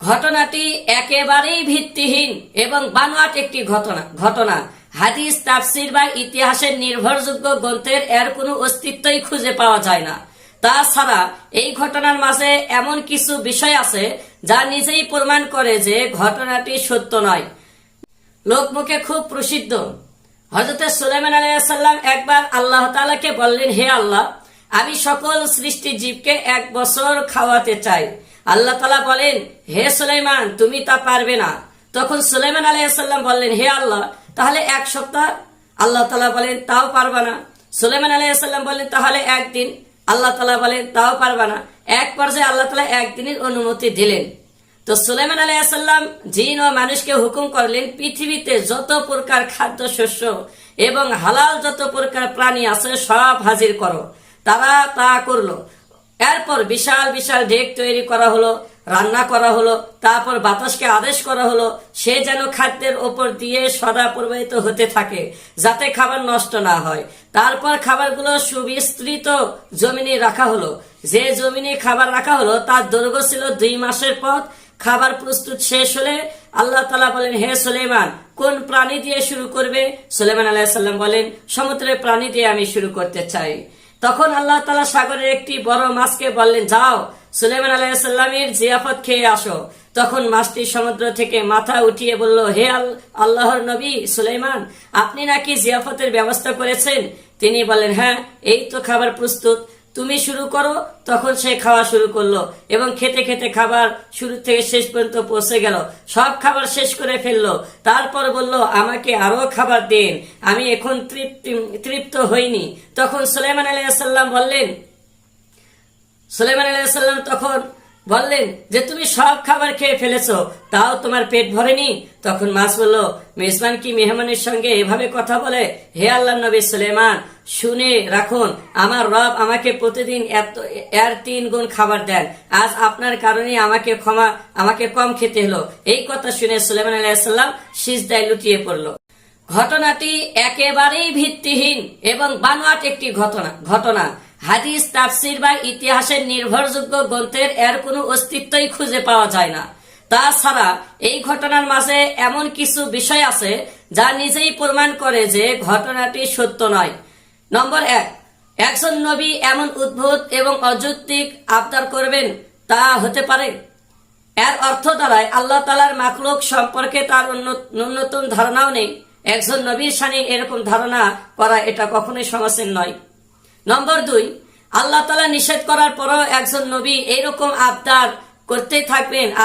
ঘটনাটি একেবারেই ভিত্তিহীন এবং বানোয়াট একটি ঘটনা ঘটনা। হাদিস, তাফসির বা ইতিহাসের নির্ভরযোগ্য গ্রন্থের এর কোনো অস্তিত্বই খুঁজে পাওয়া যায় না। তাছাড়া এই ঘটনার মাঝে এমন কিছু বিষয় আছে যা নিজেই প্রমাণ করে যে ঘটনাটি সত্য নয়। লোকমুখে খুব প্রসিদ্ধ। হজরত সুলাইমান আলাইসাল্লাম একবার আল্লাহ তালাকে বললেন, হে আল্লাহ আমি সকল সৃষ্টি জীবকে এক বছর খাওয়াতে চাই। আল্লাহ তালা বলেন, হে সুলাইমান, তুমি তা পারবে না। তখন সুলাইমান আলাইসাল্লাম বললেন, হে আল্লাহ, তাহলে এক সপ্তাহ? আল্লাহ তালা বলেন, তাও পারবা না। সুলাইমান আলাইসাল্লাম বললেন, তাহলে একদিন। আল্লাহ তালা বলেন, তাও পারবা না। এক পর্যায়ে আল্লাহ তালা একদিনের অনুমতি দিলেন। তো সুলাইমান আলাইসাল্লাম জিন ও মানুষকে হুকুম করলেন, পৃথিবীতে যত প্রকার খাদ্য শস্য এবং হালাল যত প্রকার প্রাণী আছে সব হাজির করো। তারা তা করল। এরপর বিশাল বিশাল ঢেক তৈরি করা হলো, রান্না করা হলো, তারপর বাতাসকে আদেশ করা হলো, সে যেন খাদ্যের ওপর দিয়ে সদা প্রবাহিত হতে থাকে, যাতে খাবার নষ্ট না হয়। তারপর খাবারগুলো সুবিস্তৃত জমিনে রাখা হলো। যে জমিনে খাবার রাখা হলো, তার দৈর্ঘ্য ছিল দুই মাসের পথ। খাবার প্রস্তুত শেষ হলে আল্লাহ তালা বলেন, হে সুলেমান কোন প্রাণী দিয়ে শুরু করবে? সুলেমান আলাহিসাল্লাম বলেন, সমুদ্রের প্রাণী দিয়ে আমি শুরু করতে চাই। তখন আল্লাহ তালা সাগরের একটি বড় মাছকে বললেন, যাও সুলেমান আলাহিসাল্লামের জিয়াফত খেয়ে আসো। তখন মাছটি সমুদ্র থেকে মাথা উঠিয়ে বলল, হে আল, আল্লাহর নবী সুলেমান আপনি নাকি জিয়াফতের ব্যবস্থা করেছেন? তিনি বলেন হ্যাঁ এই তো খাবার প্রস্তুত। তুমি শুরু করো, তখন সে খাওয়া শুরু করল এবং খেতে খেতে খাবার শুরু থেকে শেষ পর্যন্ত পৌঁছে গেল। সব খাবার শেষ করে ফেলল। তারপর বলল, আমাকে আরও খাবার দিন। আমি এখন তৃপ্তি হইনি। তখন সুলাইমান আলাইসাল্লাম বললেন, সুলাইমান আলাইসাল্লাম তখন বললেন যে, তুমি সব খাবার খেয়ে ফেলেছো, তাও তোমার পেট ভরেনি? তখন মাছ বলল, মেজবান কি মেহমানের সঙ্গে এভাবে কথা বলে? হে আল্লাহ নবী সুলেমান শুনে রাখুন, আমার রব আমাকে প্রতিদিন এত, এর তিন গুণ খাবার দেন। আজ আপনার কারণে আমাকে ক্ষমা, আমাকে কম খেতে হলো। এই কথা শুনে সুলেমান আলাইসাল্লাম সিজদায় লুটিয়ে পড়ল। ঘটনাটি একেবারেই ভিত্তিহীন এবং বানোয়াট একটি ঘটনা ঘটনা। হাদিস, তাফসির বা ইতিহাসের নির্ভরযোগ্য গ্রন্থের এর কোনো অস্তিত্বই খুঁজে পাওয়া যায় না। তাছাড়া এই ঘটনার মাঝে এমন কিছু বিষয় আছে যা নিজেই প্রমাণ করে যে ঘটনাটি সত্য নয়। নম্বর এক, একজন নবী এমন উদ্ভুত এবং অযৌক্তিক আবদার করবেন তা হতে পারে? এর অর্থ দ্বারায় আল্লাহ তালার মাখলুক সম্পর্কে তার ন্যূনতম ধারণাও নেই। একজন নবীর সানি এরকম ধারণা করা এটা কখনোই সমস্যার নয়। নম্বর দুই, আল্লাহ তালা নিষেধ করার পরও একজন নবী এইরকম আবদার করতেই থাকবেন